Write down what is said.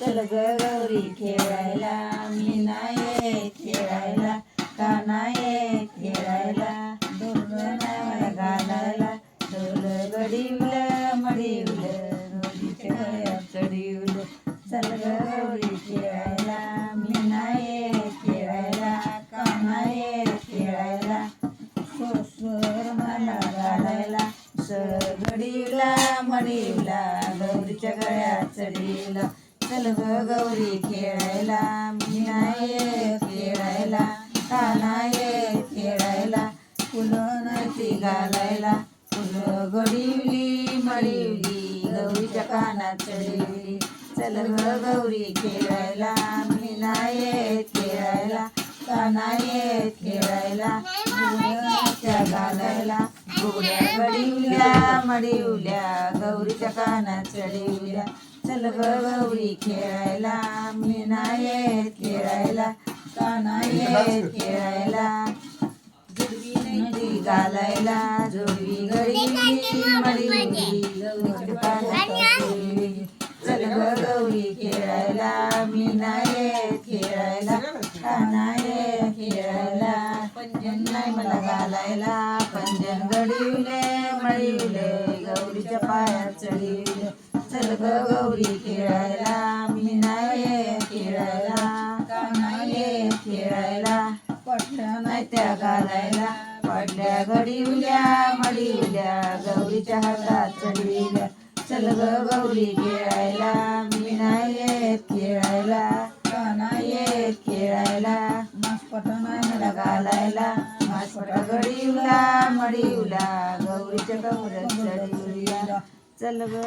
चल ग गौरी खेळायला मी नाही खेळायला का नाही खेळायला डोल घालायला डोल गडीवलं मडीवलं गौरीच्या चल ग गौरी सोसर घालायला सगडीला मडीला गौरीच्या गळ्यात चढीला. चल ग गौरी खेळायला मी नाही खेळायला का नाही खेळायला फुलं ती घालायला फुलं गडीवली मडिवली गौरीच्या कानात चढिवली चल ग गौरी खेळायला मी नाही खेळायला का नाही खेळायला गडीवल्या मडीवल्या गौरीच्या कानात चढीवल्या. चल गौरी खेळायला मी नाही खेळायला का नाही खेळायला. जुडवी नाही घालायला जुडवी गडी मडीवली गौरीच्या कानात चढीवली चल ग गौरी खेळायला मी नाही खेळायला का नाही खेळायला. पंजन नाही मला घालायला. पंजन गडिवले गौरीच्या पायात चढिवले चल ग गौरी खेळायला. मी नाही खेळायला. का नाही खेळायला? पटलं नाही त्या घालायला पडल्या घडीवल्या मडिवल्या गौरीच्या हातात चढविल्या चल ग गौरी खेळायला. मी नाही येत खेळायला. का नाही येत खेळायला? मस्त पटना मला घालायला मासपटा गडिवला मडिवला गौरीच्या कमरात चल ग.